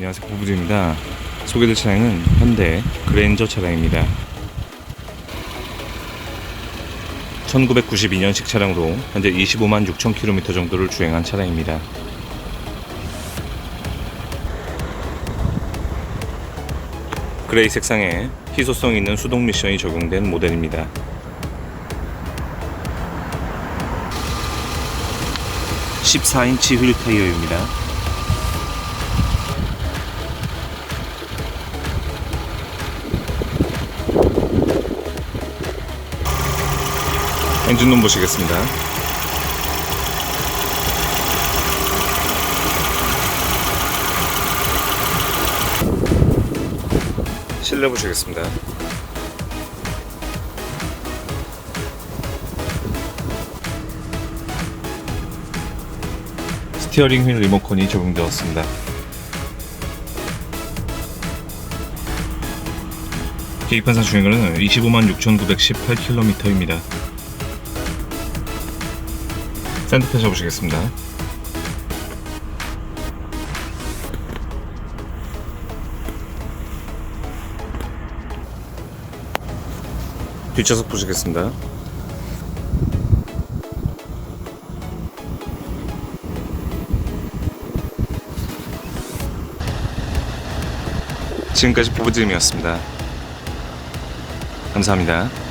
안녕하세요. 부부입니다. 소개될 차량은 현대 그랜저 차량입니다. 1992년식 차량으로 현재 25만 6천 킬로미터 정도를 주행한 차량입니다. 그레이 색상에 희소성 있는 수동 미션이 적용된 모델입니다. 14인치 휠 타이어입니다. 엔진룸 보시겠습니다. 실내 보시겠습니다. 스티어링 휠 리모컨이 적용되었습니다. 계기판상 주행거리는 25만 6,918km입니다. 샌드페 잡으시겠습니다. 뒷좌석 보시겠습니다. 지금까지 부부드림이었습니다. 감사합니다.